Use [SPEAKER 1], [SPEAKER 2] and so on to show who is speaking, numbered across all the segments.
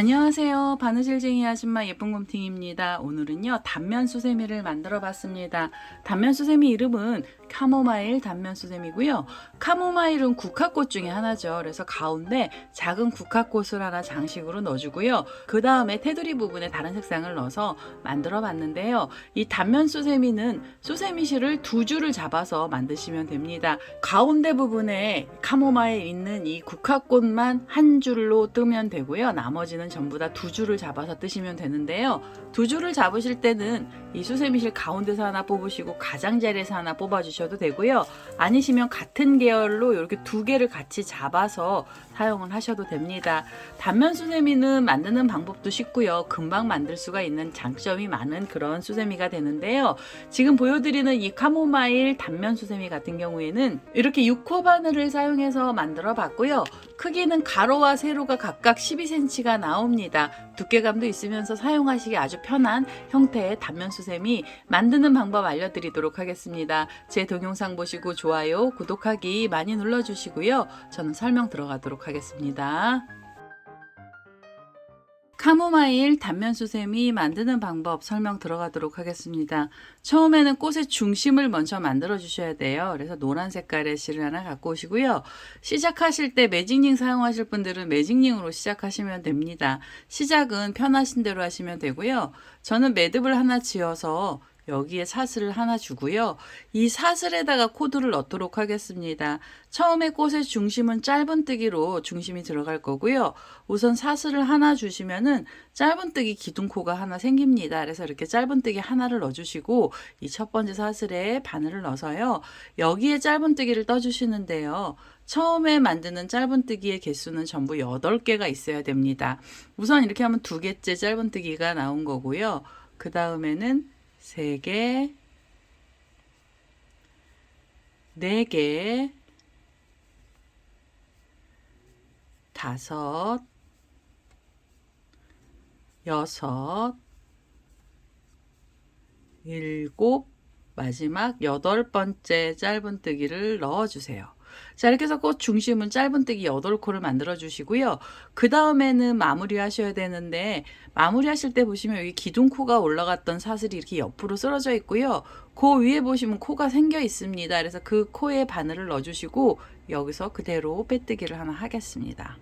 [SPEAKER 1] 안녕하세요. 바느질쟁이 아줌마 예쁜 곰팅입니다. 오늘은요, 단면 수세미를 만들어 봤습니다. 단면 수세미 이름은 카모마일 단면 수세미고요. 카모마일은 국화꽃 중에 하나죠. 그래서 가운데 작은 국화꽃을 하나 장식으로 넣어주고요. 그 다음에 테두리 부분에 다른 색상을 넣어서 만들어 봤는데요. 이 단면 수세미는 수세미 실을 두 줄을 잡아서 만드시면 됩니다. 가운데 부분에 카모마일 있는 이 국화꽃만 한 줄로 뜨면 되고요. 나머지는 전부 다 두 줄을 잡아서 뜨시면 되는데요. 두 줄을 잡으실 때는 이 수세미실 가운데서 하나 뽑으시고 가장자리에서 하나 뽑아주셔도 되고요. 아니시면 같은 계열로 이렇게 두 개를 같이 잡아서 사용을 하셔도 됩니다. 단면 수세미는 만드는 방법도 쉽고요. 금방 만들 수가 있는 장점이 많은 그런 수세미가 되는데요. 지금 보여드리는 이 카모마일 단면 수세미 같은 경우에는 이렇게 6호 바늘을 사용해서 만들어 봤고요. 크기는 가로와 세로가 각각 12cm가 나옵니다. 두께감도 있으면서 사용하시기 아주 편한 형태의 단면 수세미 만드는 방법 알려드리도록 하겠습니다. 제 동영상 보시고 좋아요, 구독하기 많이 눌러주시고요. 저는 설명 들어가도록 하겠습니다. 카모마일 단면 수세미 만드는 방법 설명 들어가도록 하겠습니다. 처음에는 꽃의 중심을 먼저 만들어 주셔야 돼요. 그래서 노란 색깔의 실을 하나 갖고 오시고요. 시작하실 때 매직링 사용하실 분들은 매직링으로 시작하시면 됩니다. 시작은 편하신 대로 하시면 되고요. 저는 매듭을 하나 지어서 여기에 사슬을 하나 주고요. 이 사슬에다가 코드를 넣도록 하겠습니다. 처음에 꽃의 중심은 짧은뜨기로 중심이 들어갈 거고요. 우선 사슬을 하나 주시면은 짧은뜨기 기둥코가 하나 생깁니다. 그래서 이렇게 짧은뜨기 하나를 넣어주시고 이 첫 번째 사슬에 바늘을 넣어서요. 여기에 짧은뜨기를 떠주시는데요. 처음에 만드는 짧은뜨기의 개수는 전부 8개가 있어야 됩니다. 우선 이렇게 하면 두 개째 짧은뜨기가 나온 거고요. 그 다음에는 세 개, 네 개, 다섯, 여섯, 일곱, 마지막 여덟 번째 짧은뜨기를 넣어주세요. 자, 이렇게 해서 꽃 중심은 짧은뜨기 8코를 만들어 주시고요. 그 다음에는 마무리 하셔야 되는데, 마무리 하실 때 보시면 여기 기둥코가 올라갔던 사슬이 이렇게 옆으로 쓰러져 있고요. 그 위에 보시면 코가 생겨 있습니다. 그래서 그 코에 바늘을 넣어 주시고, 여기서 그대로 빼뜨기를 하나 하겠습니다.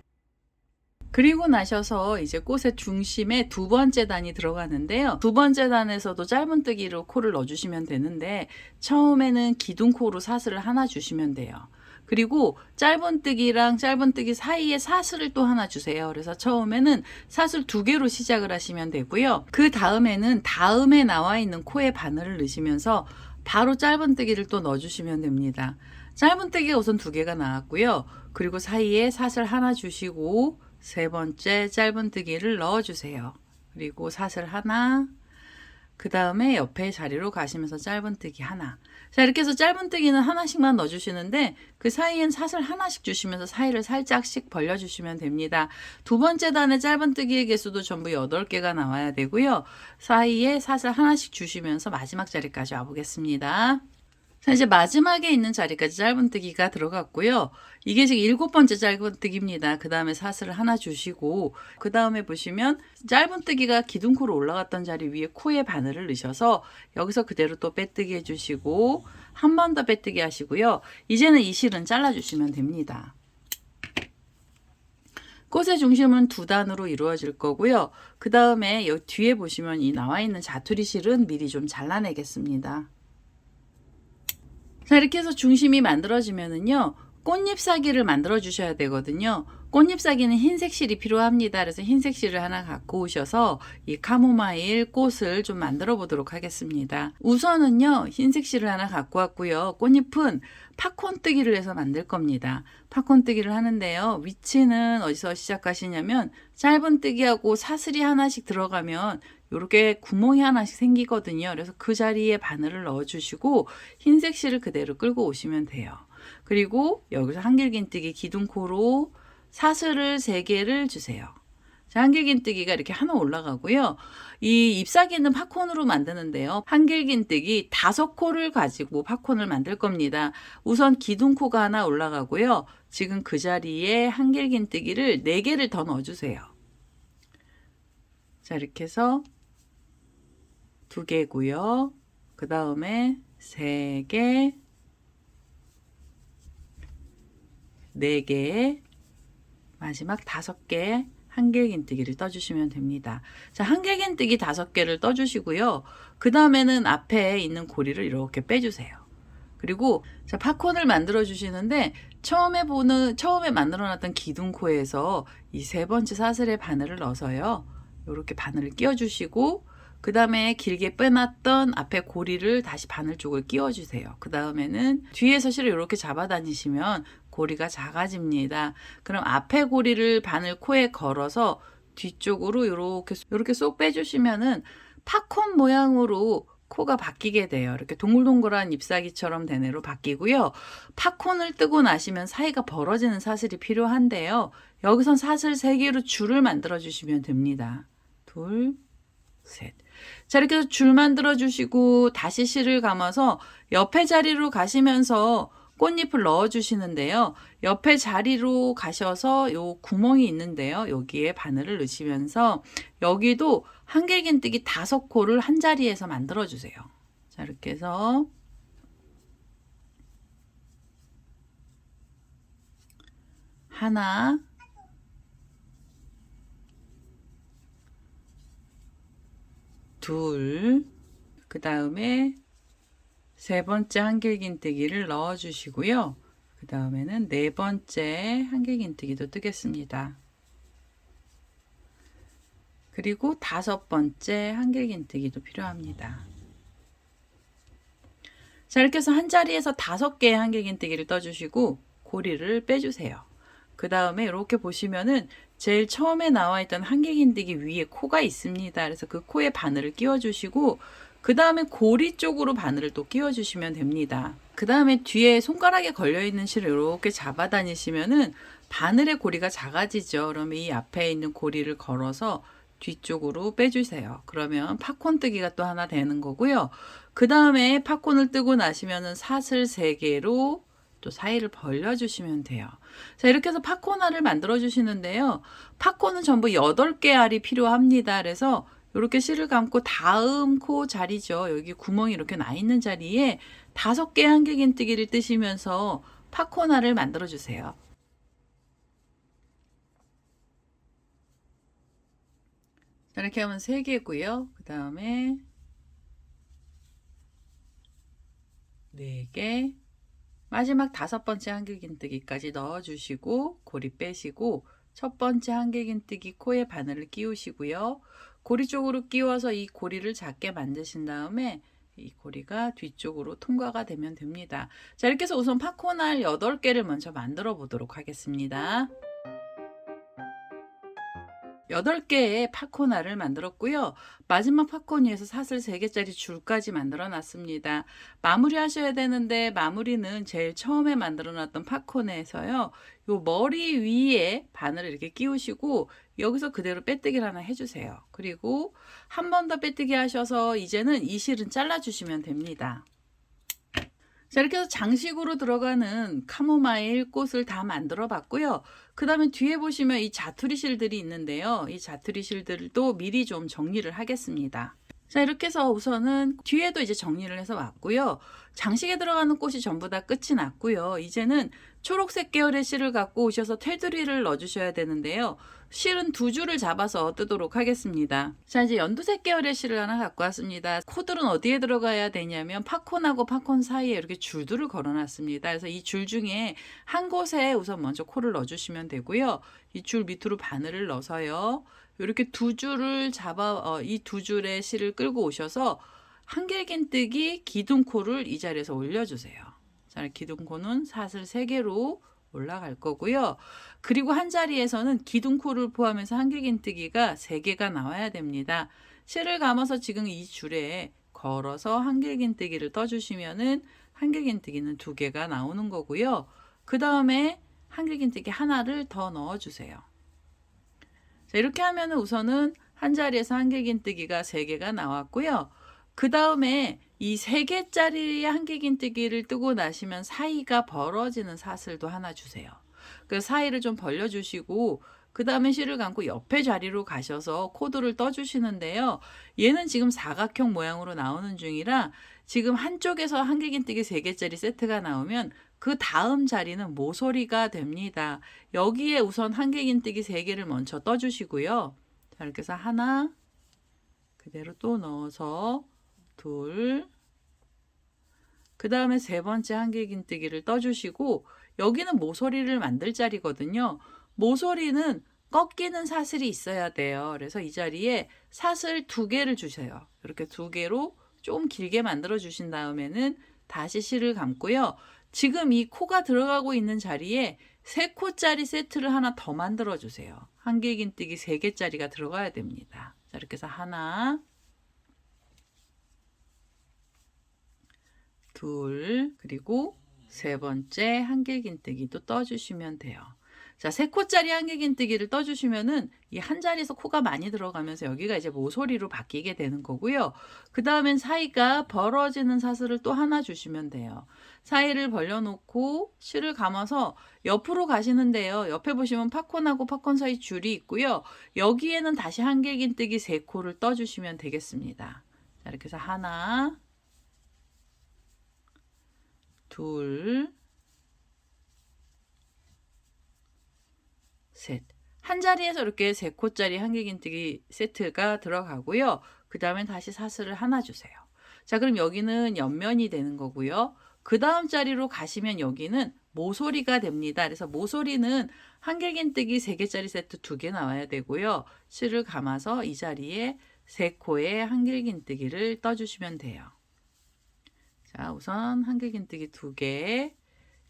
[SPEAKER 1] 그리고 나셔서 이제 꽃의 중심에 두 번째 단이 들어가는데요. 두 번째 단에서도 짧은뜨기로 코를 넣어주시면 되는데 처음에는 기둥코로 사슬을 하나 주시면 돼요. 그리고 짧은뜨기랑 짧은뜨기 사이에 사슬을 또 하나 주세요. 그래서 처음에는 사슬 두 개로 시작을 하시면 되고요. 그 다음에는 다음에 나와 있는 코에 바늘을 넣으시면서 바로 짧은뜨기를 또 넣어주시면 됩니다. 짧은뜨기가 우선 두 개가 나왔고요. 그리고 사이에 사슬 하나 주시고 세 번째 짧은뜨기를 넣어주세요. 그리고 사슬 하나, 그 다음에 옆에 자리로 가시면서 짧은뜨기 하나. 자, 이렇게 해서 짧은뜨기는 하나씩만 넣어주시는데 그 사이엔 사슬 하나씩 주시면서 사이를 살짝씩 벌려주시면 됩니다. 두 번째 단의 짧은뜨기의 개수도 전부 8개가 나와야 되고요. 사이에 사슬 하나씩 주시면서 마지막 자리까지 와보겠습니다. 자, 이제 마지막에 있는 자리까지 짧은뜨기가 들어갔고요. 이게 지금 일곱 번째 짧은뜨기입니다. 그 다음에 사슬을 하나 주시고, 그 다음에 보시면 짧은뜨기가 기둥코로 올라갔던 자리 위에 코에 바늘을 넣으셔서 여기서 그대로 또 빼뜨기 해주시고, 한 번 더 빼뜨기 하시고요. 이제는 이 실은 잘라주시면 됩니다. 꽃의 중심은 두 단으로 이루어질 거고요. 그 다음에 여기 뒤에 보시면 이 나와 있는 자투리 실은 미리 좀 잘라내겠습니다. 자, 이렇게 해서 중심이 만들어지면은요, 꽃잎 사기를 만들어 주셔야 되거든요. 꽃잎 사기는 흰색 실이 필요합니다. 그래서 흰색 실을 하나 갖고 오셔서 이 카모마일 꽃을 좀 만들어 보도록 하겠습니다. 우선은요, 흰색 실을 하나 갖고 왔고요. 꽃잎은 팝콘 뜨기를 해서 만들 겁니다. 팝콘 뜨기를 하는데요. 위치는 어디서 시작하시냐면 짧은 뜨기하고 사슬이 하나씩 들어가면 이렇게 구멍이 하나씩 생기거든요. 그래서 그 자리에 바늘을 넣어주시고 흰색 실을 그대로 끌고 오시면 돼요. 그리고 여기서 한길긴뜨기 기둥코로 사슬을 3개를 주세요. 자, 한길긴뜨기가 이렇게 하나 올라가고요. 이 잎사귀는 팝콘으로 만드는데요. 한길긴뜨기 다섯 코를 가지고 팝콘을 만들 겁니다. 우선 기둥코가 하나 올라가고요. 지금 그 자리에 한길긴뜨기를 4개를 더 넣어주세요. 자, 이렇게 해서 두 개고요. 그 다음에 세 개, 네 개, 마지막 다섯 개 한길긴뜨기를 떠주시면 됩니다. 자, 한길긴뜨기 다섯 개를 떠주시고요. 그 다음에는 앞에 있는 고리를 이렇게 빼주세요. 그리고 자, 팝콘을 만들어 주시는데 처음에 보는 처음에 만들어 놨던 기둥코에서 이 세 번째 사슬의 바늘을 넣어서요. 이렇게 바늘을 끼워 주시고 그 다음에 길게 빼놨던 앞에 고리를 다시 바늘 쪽을 끼워 주세요. 그 다음에는 뒤에서 실을 이렇게 잡아 다니시면 고리가 작아집니다. 그럼 앞에 고리를 바늘 코에 걸어서 뒤쪽으로 이렇게 이렇게 쏙 빼주시면은 팝콘 모양으로 코가 바뀌게 돼요. 이렇게 동글동글한 잎사귀처럼 된 애로 바뀌고요. 팝콘을 뜨고 나시면 사이가 벌어지는 사슬이 필요한데요. 여기선 사슬 3개로 줄을 만들어 주시면 됩니다. 둘, 셋. 자, 이렇게 해서 줄 만들어 주시고 다시 실을 감아서 옆에 자리로 가시면서 꽃잎을 넣어 주시는데요. 옆에 자리로 가셔서 요 구멍이 있는데요. 여기에 바늘을 넣으시면서 여기도 한길긴뜨기 다섯 코를 한 자리에서 만들어 주세요. 자, 이렇게 해서 하나 둘, 그 다음에 세 번째 한길긴뜨기를 넣어 주시고요. 그 다음에는 네 번째 한길긴뜨기도 뜨겠습니다. 그리고 다섯 번째 한길긴뜨기도 필요합니다. 자, 이렇게 해서 한 자리에서 다섯 개의 한길긴뜨기를 떠주시고 고리를 빼주세요. 그 다음에 이렇게 보시면은 제일 처음에 나와 있던 한길긴뜨기 위에 코가 있습니다. 그래서 그 코에 바늘을 끼워주시고 그 다음에 고리 쪽으로 바늘을 또 끼워주시면 됩니다. 그 다음에 뒤에 손가락에 걸려있는 실을 이렇게 잡아 다니시면은 바늘의 고리가 작아지죠. 그러면 이 앞에 있는 고리를 걸어서 뒤쪽으로 빼주세요. 그러면 팝콘 뜨기가 또 하나 되는 거고요. 그 다음에 팝콘을 뜨고 나시면은 사슬 3개로 또 사이를 벌려주시면 돼요. 자, 이렇게 해서 팝콘알을 만들어 주시는데요. 팝콘은 전부 8개 알이 필요합니다. 그래서 이렇게 실을 감고 다음 코 자리죠. 여기 구멍이 이렇게 나 있는 자리에 다섯 개 한길긴뜨기를 뜨시면서 팝콘알을 만들어 주세요. 자, 이렇게 하면 3개고요. 그 다음에 4개 마지막 다섯 번째 한길긴뜨기까지 넣어주시고 고리 빼시고 첫 번째 한길긴뜨기 코에 바늘을 끼우시고요. 고리 쪽으로 끼워서 이 고리를 작게 만드신 다음에 이 고리가 뒤쪽으로 통과가 되면 됩니다. 자 이렇게 해서 우선 팝콘알 8개를 먼저 만들어 보도록 하겠습니다. 8개의 팝콘알을 만들었고요. 마지막 팝콘 위에서 사슬 3개짜리 줄까지 만들어 놨습니다. 마무리 하셔야 되는데 마무리는 제일 처음에 만들어 놨던 팝콘에서요. 요 머리 위에 바늘을 이렇게 끼우시고 여기서 그대로 빼뜨기를 하나 해주세요. 그리고 한 번 더 빼뜨기 하셔서 이제는 이 실은 잘라주시면 됩니다. 자, 이렇게 해서 장식으로 들어가는 카모마일 꽃을 다 만들어 봤고요. 그 다음에 뒤에 보시면 이 자투리 실들이 있는데요. 이 자투리 실들도 미리 좀 정리를 하겠습니다. 자, 이렇게 해서 우선은 뒤에도 이제 정리를 해서 왔고요. 장식에 들어가는 꽃이 전부 다 끝이 났고요. 이제는 초록색 계열의 실을 갖고 오셔서 테두리를 넣어주셔야 되는데요. 실은 두 줄을 잡아서 뜨도록 하겠습니다. 자, 이제 연두색 계열의 실을 하나 갖고 왔습니다. 코들은 어디에 들어가야 되냐면 팝콘하고 팝콘 사이에 이렇게 줄들을 걸어놨습니다. 그래서 이 줄 중에 한 곳에 우선 먼저 코를 넣어주시면 되고요. 이 줄 밑으로 바늘을 넣어서요. 이렇게 두 줄을 잡아 어, 이 두 줄의 실을 끌고 오셔서 한길긴뜨기 기둥코를 이 자리에서 올려주세요. 자, 기둥코는 사슬 3개로 올라갈 거고요. 그리고 한 자리에서는 기둥코를 포함해서 한길긴뜨기가 3개가 나와야 됩니다. 실을 감아서 지금 이 줄에 걸어서 한길긴뜨기를 떠주시면은 한길긴뜨기는 두 개가 나오는 거고요. 그 다음에 한길긴뜨기 하나를 더 넣어주세요. 자, 이렇게 하면 우선은 한 자리에서 한길긴뜨기가 3개가 나왔고요. 그 다음에 이 3개짜리 한길긴뜨기를 뜨고 나시면 사이가 벌어지는 사슬도 하나 주세요. 그 사이를 좀 벌려주시고 그 다음에 실을 감고 옆에 자리로 가셔서 코드를 떠주시는데요. 얘는 지금 사각형 모양으로 나오는 중이라 지금 한쪽에서 한길긴뜨기 3개짜리 세트가 나오면 그 다음 자리는 모서리가 됩니다. 여기에 우선 한길긴뜨기 3개를 먼저 떠주시고요. 자, 이렇게 해서 하나, 그대로 또 넣어서 둘, 그 다음에 세 번째 한길긴뜨기를 떠주시고 여기는 모서리를 만들 자리거든요. 모서리는 꺾이는 사슬이 있어야 돼요. 그래서 이 자리에 사슬 두 개를 주세요. 이렇게 두 개로 좀 길게 만들어 주신 다음에는 다시 실을 감고요. 지금 이 코가 들어가고 있는 자리에 세 코짜리 세트를 하나 더 만들어 주세요. 한길긴뜨기 세 개짜리가 들어가야 됩니다. 자, 이렇게 해서 하나, 둘, 그리고 세 번째 한길긴뜨기도 떠주시면 돼요. 자, 세 코짜리 한길긴뜨기를 떠주시면은 이 한 자리에서 코가 많이 들어가면서 여기가 이제 모서리로 바뀌게 되는 거고요. 그 다음엔 사이가 벌어지는 사슬을 또 하나 주시면 돼요. 사이를 벌려놓고 실을 감아서 옆으로 가시는데요. 옆에 보시면 팝콘하고 팝콘 사이 줄이 있고요. 여기에는 다시 한길긴뜨기 세 코를 떠주시면 되겠습니다. 자, 이렇게 해서 하나, 둘, 셋. 한 자리에서 이렇게 세 코짜리 한길긴뜨기 세트가 들어가고요. 그 다음에 다시 사슬을 하나 주세요. 자, 그럼 여기는 옆면이 되는 거고요. 그 다음 자리로 가시면 여기는 모서리가 됩니다. 그래서 모서리는 한길긴뜨기 세 개짜리 세트 두 개 나와야 되고요. 실을 감아서 이 자리에 세 코의 한길긴뜨기를 떠주시면 돼요. 자, 우선 한길긴뜨기 두 개,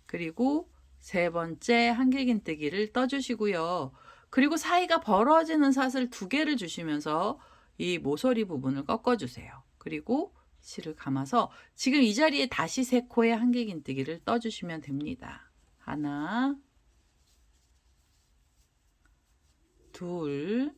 [SPEAKER 1] 그리고 세 번째 한길긴뜨기를 떠주시고요. 그리고 사이가 벌어지는 사슬 두 개를 주시면서 이 모서리 부분을 꺾어주세요. 그리고 실을 감아서 지금 이 자리에 다시 세 코의 한길긴뜨기를 떠주시면 됩니다. 하나, 둘,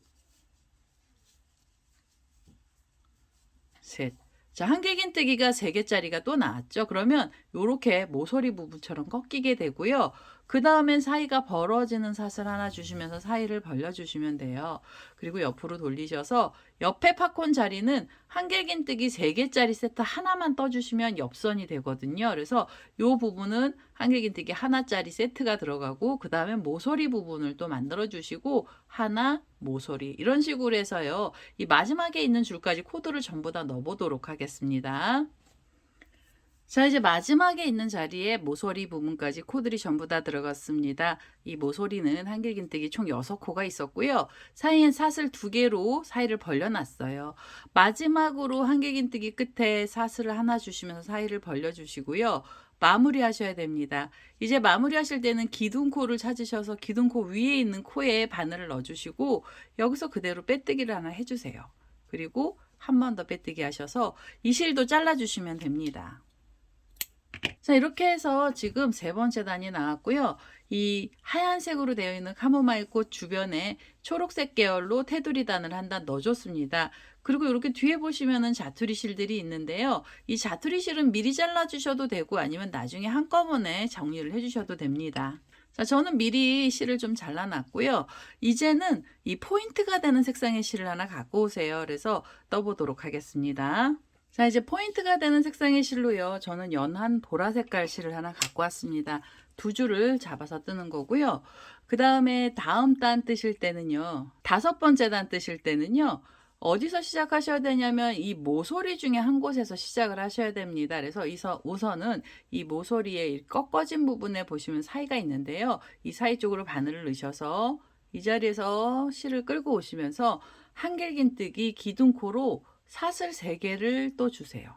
[SPEAKER 1] 셋. 자, 한길긴 뜨기가 세 개짜리가 또 나왔죠. 그러면 요렇게 모서리 부분처럼 꺾이게 되고요. 그 다음엔 사이가 벌어지는 사슬 하나 주시면서 사이를 벌려주시면 돼요. 그리고 옆으로 돌리셔서 옆에 팝콘 자리는 한길긴뜨기 세 개짜리 세트 하나만 떠주시면 옆선이 되거든요. 그래서 요 부분은 한길긴뜨기 하나짜리 세트가 들어가고 그 다음에 모서리 부분을 또 만들어 주시고 하나 모서리 이런 식으로 해서요. 이 마지막에 있는 줄까지 코드를 전부 다 넣어보도록 하겠습니다. 자, 이제 마지막에 있는 자리에 모서리 부분까지 코들이 전부 다 들어갔습니다. 이 모서리는 한길긴뜨기 총 6코가 있었고요. 사이엔 사슬 두 개로 사이를 벌려놨어요. 마지막으로 한길긴뜨기 끝에 사슬을 하나 주시면서 사이를 벌려주시고요. 마무리 하셔야 됩니다. 이제 마무리 하실 때는 기둥코를 찾으셔서 기둥코 위에 있는 코에 바늘을 넣어주시고 여기서 그대로 빼뜨기를 하나 해주세요. 그리고 한 번 더 빼뜨기 하셔서 이 실도 잘라주시면 됩니다. 자, 이렇게 해서 지금 세 번째 단이 나왔고요. 이 하얀색으로 되어 있는 카모마일 꽃 주변에 초록색 계열로 테두리 단을 한 단 넣어줬습니다. 그리고 이렇게 뒤에 보시면은 자투리 실들이 있는데요. 이 자투리 실은 미리 잘라 주셔도 되고 아니면 나중에 한꺼번에 정리를 해 주셔도 됩니다. 자, 저는 미리 실을 좀 잘라놨고요. 이제는 이 포인트가 되는 색상의 실을 하나 갖고 오세요. 그래서 떠보도록 하겠습니다. 자, 이제 포인트가 되는 색상의 실로요. 저는 연한 보라 색깔 실을 하나 갖고 왔습니다. 두 줄을 잡아서 뜨는 거고요. 그 다음에 다음 단 뜨실 때는요. 다섯 번째 단 뜨실 때는요. 어디서 시작하셔야 되냐면 이 모서리 중에 한 곳에서 시작을 하셔야 됩니다. 그래서 이서 우선은 이 모서리의 꺾어진 부분에 보시면 사이가 있는데요. 이 사이 쪽으로 바늘을 넣으셔서 이 자리에서 실을 끌고 오시면서 한길긴뜨기 기둥코로 사슬 3개를 또 주세요.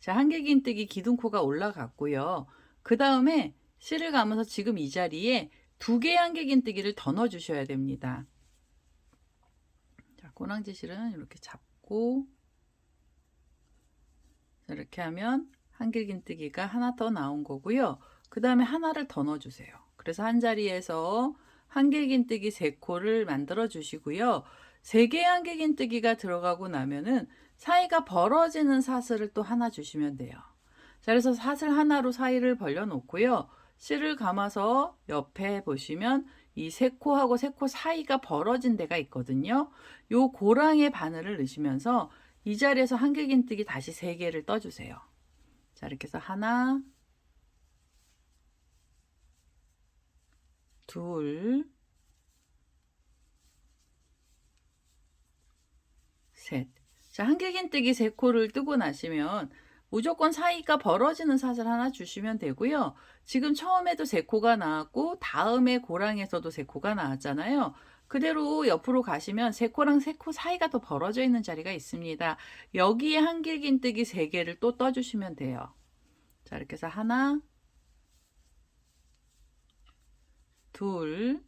[SPEAKER 1] 자, 한길긴뜨기 기둥코가 올라갔고요. 그 다음에 실을 감아서 지금 이 자리에 두 개의 한길긴뜨기를 더 넣어 주셔야 됩니다. 자, 꼬랑지 실은 이렇게 잡고 자, 이렇게 하면 한길긴뜨기가 하나 더 나온 거고요. 그 다음에 하나를 더 넣어 주세요. 그래서 한 자리에서 한길긴뜨기 3코를 만들어 주시고요. 세 개의 한길긴 뜨기가 들어가고 나면은 사이가 벌어지는 사슬을 또 하나 주시면 돼요. 자, 그래서 사슬 하나로 사이를 벌려 놓고요. 실을 감아서 옆에 보시면 이 세 코하고 세코 사이가 벌어진 데가 있거든요. 요 고랑의 바늘을 넣으시면서 이 자리에서 한길긴뜨기 다시 세 개를 떠주세요. 자, 이렇게 해서 하나, 둘, 셋. 자, 한길긴뜨기 세 코를 뜨고 나시면 무조건 사이가 벌어지는 사슬 하나 주시면 되고요. 지금 처음에도 세 코가 나왔고 다음에 고랑에서도 세 코가 나왔잖아요. 그대로 옆으로 가시면 세 코랑 세 코 사이가 더 벌어져 있는 자리가 있습니다. 여기에 한길긴뜨기 세 개를 또 떠주시면 돼요. 자, 이렇게 해서 하나, 둘,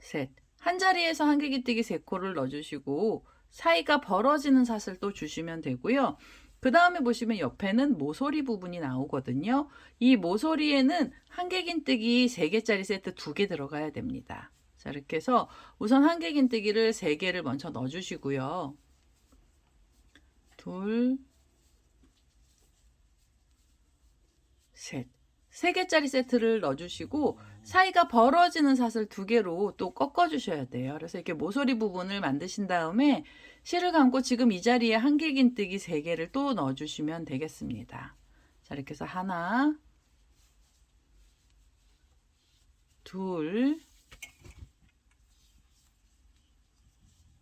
[SPEAKER 1] 셋. 한 자리에서 한길기뜨기 세 코를 넣어주시고 사이가 벌어지는 사슬 또 주시면 되고요. 그 다음에 보시면 옆에는 모서리 부분이 나오거든요. 이 모서리에는 한길긴뜨기 3개짜리 세트 2개 들어가야 됩니다. 자, 이렇게 해서 우선 한길긴뜨기를 3개를 먼저 넣어주시고요. 둘, 셋. 3개짜리 세트를 넣어주시고 사이가 벌어지는 사슬 두 개로 또 꺾어주셔야 돼요. 그래서 이렇게 모서리 부분을 만드신 다음에 실을 감고 지금 이 자리에 한길긴뜨기 세 개를 또 넣어주시면 되겠습니다. 자, 이렇게 해서 하나, 둘,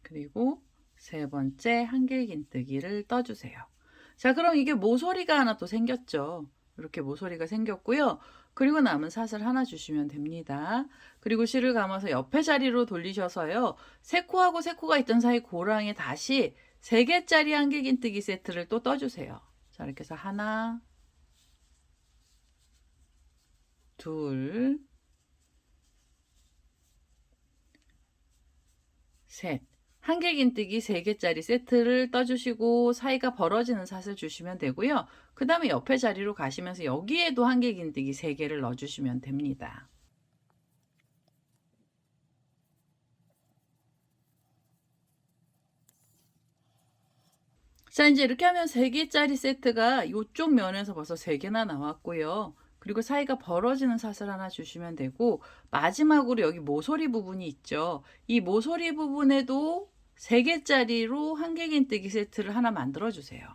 [SPEAKER 1] 그리고 세 번째 한길긴뜨기를 떠주세요. 자, 그럼 이게 모서리가 하나 또 생겼죠. 이렇게 모서리가 생겼고요. 그리고 남은 사슬 하나 주시면 됩니다. 그리고 실을 감아서 옆에 자리로 돌리셔서요. 세 코하고 세 코가 있던 사이 고랑에 다시 세 개짜리 한길긴뜨기 세트를 또 떠주세요. 자, 이렇게 해서 하나, 둘, 셋. 한길긴뜨기 3개짜리 세트를 떠주시고 사이가 벌어지는 사슬 주시면 되고요. 그 다음에 옆에 자리로 가시면서 여기에도 한길긴뜨기 3개를 넣어주시면 됩니다. 자, 이제 이렇게 하면 3개짜리 세트가 이쪽 면에서 벌써 3개나 나왔고요. 그리고 사이가 벌어지는 사슬 하나 주시면 되고 마지막으로 여기 모서리 부분이 있죠. 이 모서리 부분에도 3개짜리로 한길긴뜨기 세트를 하나 만들어 주세요.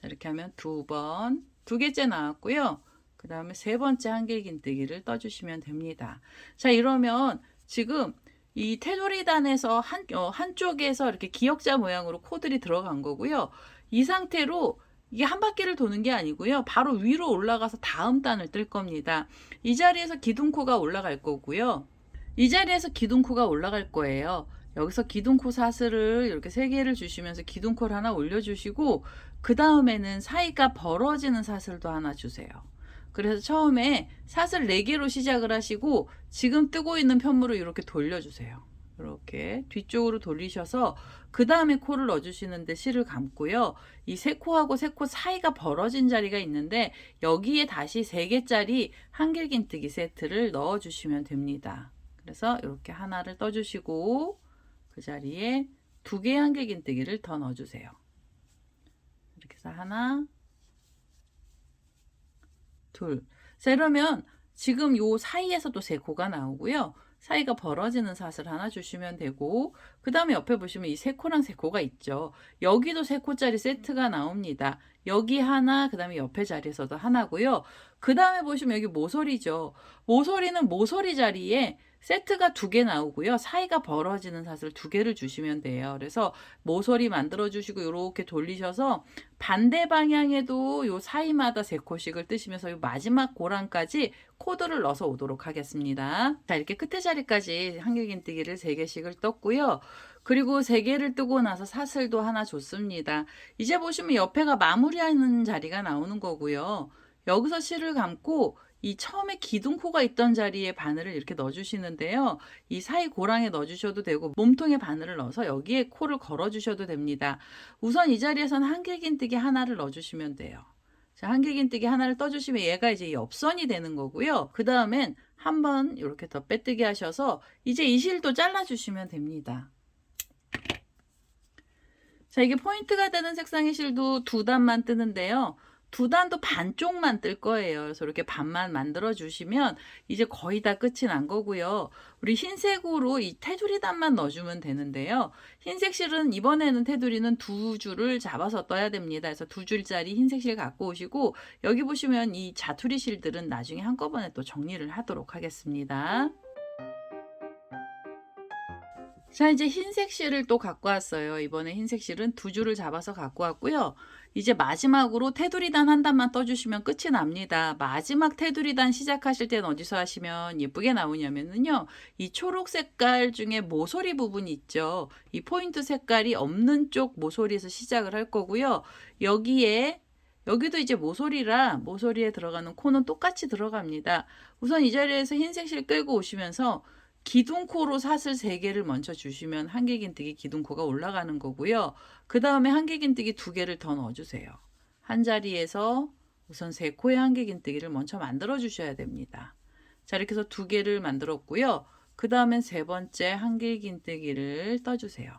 [SPEAKER 1] 자, 이렇게 하면 두 번, 두 개째 나왔고요. 그 다음에 세 번째 한길긴뜨기를 떠주시면 됩니다. 자, 이러면 지금 이 테두리단에서 한, 어, 한쪽에서 이렇게 기역자 모양으로 코들이 들어간 거고요. 이 상태로 이게 한 바퀴를 도는 게 아니고요. 바로 위로 올라가서 다음 단을 뜰 겁니다. 이 자리에서 기둥코가 올라갈 거고요. 이 자리에서 기둥코가 올라갈 거예요. 여기서 기둥코 사슬을 이렇게 세 개를 주시면서 기둥코를 하나 올려주시고 그 다음에는 사이가 벌어지는 사슬도 하나 주세요. 그래서 처음에 사슬 4개로 시작을 하시고 지금 뜨고 있는 편물을 이렇게 돌려주세요. 이렇게 뒤쪽으로 돌리셔서 그 다음에 코를 넣어주시는데 실을 감고요. 이 세 코하고 세 코 사이가 벌어진 자리가 있는데 여기에 다시 3개짜리 한길긴뜨기 세트를 넣어주시면 됩니다. 그래서 이렇게 하나를 떠주시고 그 자리에 두 개의 한길긴뜨기를 더 넣어주세요. 이렇게 해서 하나, 둘. 자, 이러면 지금 요 사이에서도 세 코가 나오고요. 사이가 벌어지는 사슬 하나 주시면 되고 그 다음에 옆에 보시면 이 세 코랑 세 코가 있죠. 여기도 세 코짜리 세트가 나옵니다. 여기 하나 그 다음에 옆에 자리에서도 하나고요. 그 다음에 보시면 여기 모서리죠. 모서리는 모서리 자리에 세트가 두 개 나오고요. 사이가 벌어지는 사슬 두 개를 주시면 돼요. 그래서 모서리 만들어 주시고 이렇게 돌리셔서 반대 방향에도 요 사이마다 세 코씩을 뜨시면서 요 마지막 고랑까지 코드를 넣어서 오도록 하겠습니다. 자, 이렇게 끝에 자리 까지 한길긴 뜨기를 세 개씩을 떴고요. 그리고 세 개를 뜨고 나서 사슬도 하나 줬습니다. 이제 보시면 옆에가 마무리하는 자리가 나오는 거고요. 여기서 실을 감고 이 처음에 기둥코가 있던 자리에 바늘을 이렇게 넣어주시는데요. 이 사이 고랑에 넣어주셔도 되고 몸통에 바늘을 넣어서 여기에 코를 걸어주셔도 됩니다. 우선 이 자리에서는 한길긴뜨기 하나를 넣어주시면 돼요. 자, 한길긴뜨기 하나를 떠주시면 얘가 이제 옆선이 되는 거고요. 그 다음엔 한번 이렇게 더 빼뜨기 하셔서 이제 이 실도 잘라주시면 됩니다. 자, 이게 포인트가 되는 색상의 실도 두 단만 뜨는데요. 두 단도 반쪽만 뜰 거예요. 그래서 이렇게 반만 만들어 주시면 이제 거의 다 끝이 난 거고요. 우리 흰색으로 이 테두리 단만 넣어주면 되는데요. 흰색 실은 이번에는 테두리는 두 줄을 잡아서 떠야 됩니다. 그래서 두 줄짜리 흰색 실 갖고 오시고 여기 보시면 이 자투리 실들은 나중에 한꺼번에 또 정리를 하도록 하겠습니다. 자, 이제 흰색 실을 또 갖고 왔어요. 이번에 흰색 실은 두 줄을 잡아서 갖고 왔고요. 이제 마지막으로 테두리단 한 단만 떠주시면 끝이 납니다. 마지막 테두리단 시작하실 땐 어디서 하시면 예쁘게 나오냐면요. 이 초록 색깔 중에 모서리 부분 있죠. 이 포인트 색깔이 없는 쪽 모서리에서 시작을 할 거고요. 여기에 여기도 이제 모서리라 모서리에 들어가는 코는 똑같이 들어갑니다. 우선 이 자리에서 흰색 실 끌고 오시면서 기둥코로 사슬 3개를 먼저 주시면 한길긴뜨기 기둥코가 올라가는 거고요. 그 다음에 한길긴뜨기 2개를 더 넣어주세요. 한 자리에서 우선 3코의 한길긴뜨기를 먼저 만들어 주셔야 됩니다. 자 이렇게 해서 2개를 만들었고요. 그 다음엔 세 번째 한길긴뜨기를 떠주세요.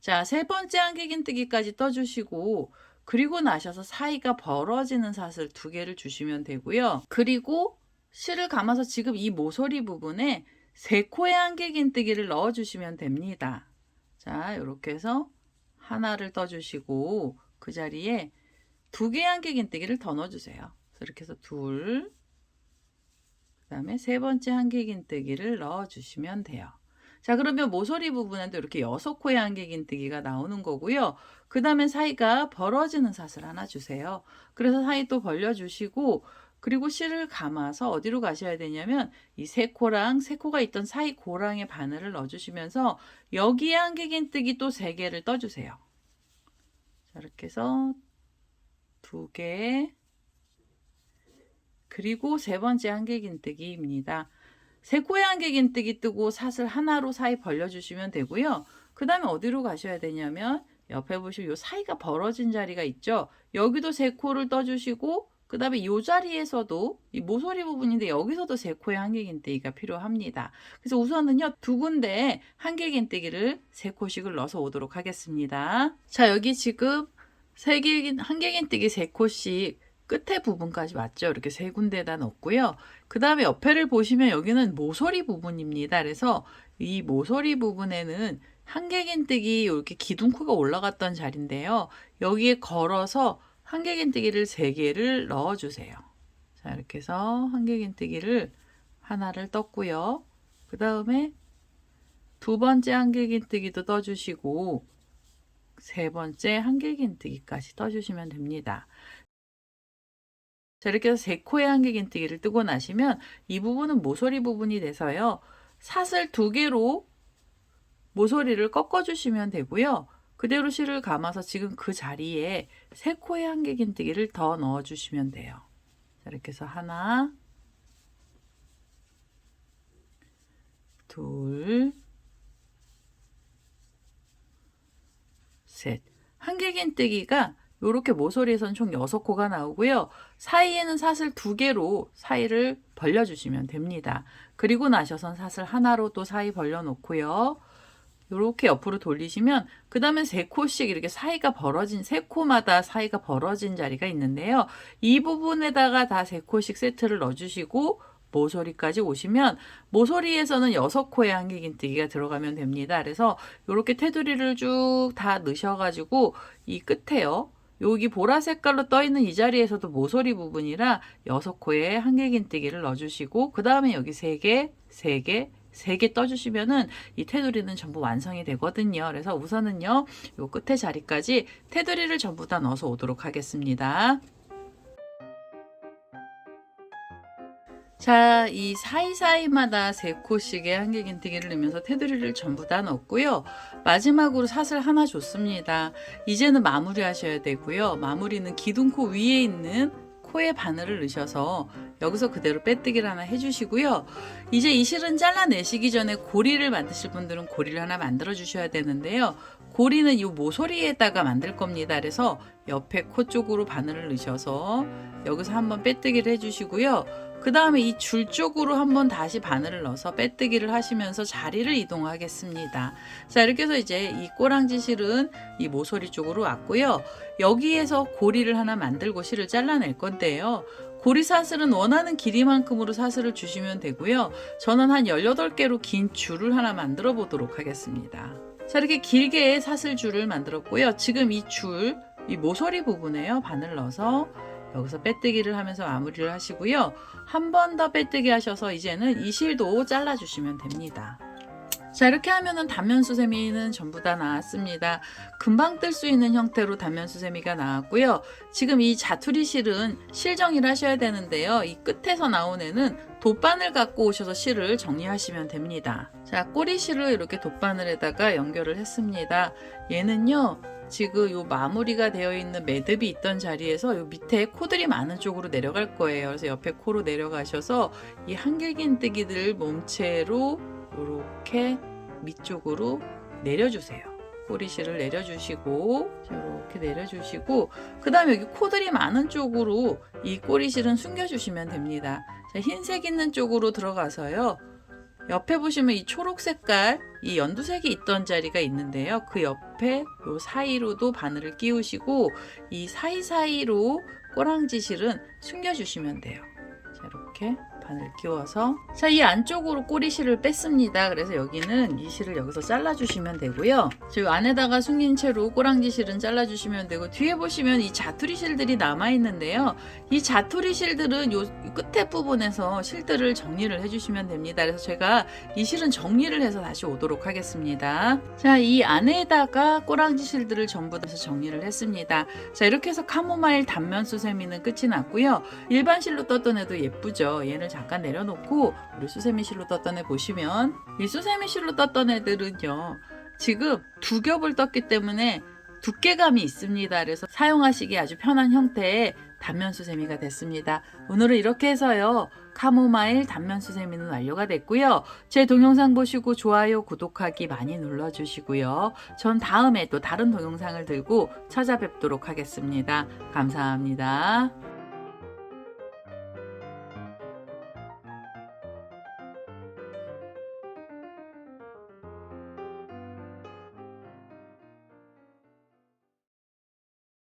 [SPEAKER 1] 자, 세 번째 한길긴뜨기까지 떠주시고 그리고 나셔서 사이가 벌어지는 사슬 2개를 주시면 되고요. 그리고 실을 감아서 지금 이 모서리 부분에 세 코의 한길긴뜨기를 넣어주시면 됩니다. 자, 이렇게 해서 하나를 떠주시고 그 자리에 두 개의 한길긴뜨기를 더 넣어주세요. 이렇게 해서 둘, 그 다음에 세 번째 한길긴뜨기를 넣어주시면 돼요. 자, 그러면 모서리 부분에도 이렇게 여섯 코의 한길긴뜨기가 나오는 거고요. 그 다음에 사이가 벌어지는 사슬 하나 주세요. 그래서 사이 또 벌려주시고 그리고 실을 감아서 어디로 가셔야 되냐면 이 세 코랑 세 코가 있던 사이 고랑의 바늘을 넣어주시면서 여기에 한길긴뜨기 또 세 개를 떠주세요. 자, 이렇게 해서 두 개, 그리고 세 번째 한길긴뜨기입니다. 세 코의 한길긴뜨기 뜨고 사슬 하나로 사이 벌려주시면 되고요. 그 다음에 어디로 가셔야 되냐면 옆에 보시면 이 사이가 벌어진 자리가 있죠. 여기도 세 코를 떠주시고 그 다음에 이 자리에서도 이 모서리 부분인데 여기서도 세 코의 한길긴뜨기가 필요합니다. 그래서 우선은요 두 군데에 한길긴뜨기를 세 코씩을 넣어서 오도록 하겠습니다. 자 여기 지금 세 길긴 한길긴뜨기 세 코씩 끝에 부분까지 맞죠? 이렇게 세 군데다 넣고요. 그 다음에 옆에를 보시면 여기는 모서리 부분입니다. 그래서 이 모서리 부분에는 한길긴뜨기 이렇게 기둥코가 올라갔던 자리인데요. 여기에 걸어서 한길긴뜨기를 세 개를 넣어주세요. 자 이렇게 해서 한길긴뜨기를 하나를 떴고요. 그 다음에 두 번째 한길긴뜨기도 떠주시고 세 번째 한길긴뜨기까지 떠주시면 됩니다. 자, 이렇게 해서 세 코의 한길긴뜨기를 뜨고 나시면 이 부분은 모서리 부분이 돼서요. 사슬 두 개로 모서리를 꺾어주시면 되고요. 그대로 실을 감아서 지금 그 자리에 세 코의 한길긴뜨기를 더 넣어주시면 돼요. 자, 이렇게 해서 하나, 둘, 셋. 한길긴뜨기가 이렇게 모서리에선 총 6코가 나오고요. 사이에는 사슬 두 개로 사이를 벌려주시면 됩니다. 그리고 나셔선 사슬 하나로 또 사이 벌려놓고요. 이렇게 옆으로 돌리시면 그 다음에 세 코씩 이렇게 사이가 벌어진 세 코마다 사이가 벌어진 자리가 있는데요. 이 부분에다가 다 세 코씩 세트를 넣어주시고 모서리까지 오시면 모서리에서는 여섯 코의 한길긴뜨기가 들어가면 됩니다. 그래서 이렇게 테두리를 쭉 다 넣으셔가지고 이 끝에요. 여기 보라 색깔로 떠 있는 이 자리에서도 모서리 부분이라 여섯 코의 한길긴뜨기를 넣어주시고 그 다음에 여기 세 개, 세 개, 세 개 떠주시면은 이 테두리는 전부 완성이 되거든요. 그래서 우선은요, 요 끝에 자리까지 테두리를 전부 다 넣어서 오도록 하겠습니다. 자, 이 사이사이마다 세 코씩의 한길 긴뜨기를 넣으면서 테두리를 전부 다 넣었고요. 마지막으로 사슬 하나 줬습니다. 이제는 마무리 하셔야 되고요. 마무리는 기둥코 위에 있는 코에 바늘을 넣으셔서 여기서 그대로 빼뜨기를 하나 해주시고요. 이제 이 실은 잘라내시기 전에 고리를 만드실 분들은 고리를 하나 만들어 주셔야 되는데요. 고리는 이 모서리에다가 만들 겁니다. 그래서 옆에 코 쪽으로 바늘을 넣으셔서 여기서 한번 빼뜨기를 해주시고요. 그 다음에 이 줄 쪽으로 한번 다시 바늘을 넣어서 빼뜨기를 하시면서 자리를 이동하겠습니다. 자, 이렇게 해서 이제 이 꼬랑지 실은 이 모서리 쪽으로 왔고요. 여기에서 고리를 하나 만들고 실을 잘라낼 건데요. 고리 사슬은 원하는 길이만큼으로 사슬을 주시면 되고요. 저는 한 18개로 긴 줄을 하나 만들어 보도록 하겠습니다. 자, 이렇게 길게 사슬 줄을 만들었고요. 지금 이 줄, 이 모서리 부분에요. 바늘 넣어서 여기서 빼뜨기를 하면서 마무리를 하시고요. 한 번 더 빼뜨기 하셔서 이제는 이 실도 잘라주시면 됩니다. 자, 이렇게 하면은 단면수세미는 전부 다 나왔습니다. 금방 뜰 수 있는 형태로 단면수세미가 나왔고요. 지금 이 자투리 실은 실 정리를 하셔야 되는데요. 이 끝에서 나온 애는 돗바늘 갖고 오셔서 실을 정리하시면 됩니다. 자, 꼬리 실을 이렇게 돗바늘에다가 연결을 했습니다. 얘는요, 지금 요 마무리가 되어 있는 매듭이 있던 자리에서 요 밑에 코들이 많은 쪽으로 내려갈 거예요. 그래서 옆에 코로 내려가셔서 이 한길긴뜨기들 몸체로 이렇게 밑쪽으로 내려주세요. 꼬리실을 내려주시고 이렇게 내려주시고 그 다음에 여기 코들이 많은 쪽으로 이 꼬리실은 숨겨주시면 됩니다. 자, 흰색 있는 쪽으로 들어가서요. 옆에 보시면 이 초록 색깔 이 연두색이 있던 자리가 있는데요. 그 옆에 요 사이로도 바늘을 끼우시고 이 사이사이로 꼬랑지 실은 숨겨주시면 돼요. 자, 이렇게 바늘 끼워서 자, 이 안쪽으로 꼬리 실을 뺐습니다. 그래서 여기는 이 실을 여기서 잘라 주시면 되고요. 저 안에다가 숨긴 채로 꼬랑지 실은 잘라 주시면 되고 뒤에 보시면 이 자투리 실들이 남아 있는데요. 이 자투리 실들은 요 끝에 부분에서 실들을 정리를 해 주시면 됩니다. 그래서 제가 이 실은 정리를 해서 다시 오도록 하겠습니다. 자, 이 안에다가 꼬랑지 실들을 전부 다 정리를 했습니다. 자, 이렇게 해서 카모마일 단면 수세미는 끝이 났고요. 일반 실로 떴던 애도 예쁘죠. 얘를 잠깐 내려놓고 우리 수세미 실로 떴던 애 보시면 이 수세미 실로 떴던 애들은요. 지금 두 겹을 떴기 때문에 두께감이 있습니다. 그래서 사용하시기 아주 편한 형태의 단면 수세미가 됐습니다. 오늘은 이렇게 해서요. 카모마일 단면 수세미는 완료가 됐고요. 제 동영상 보시고 좋아요, 구독하기 많이 눌러주시고요. 전 다음에 또 다른 동영상을 들고 찾아뵙도록 하겠습니다. 감사합니다.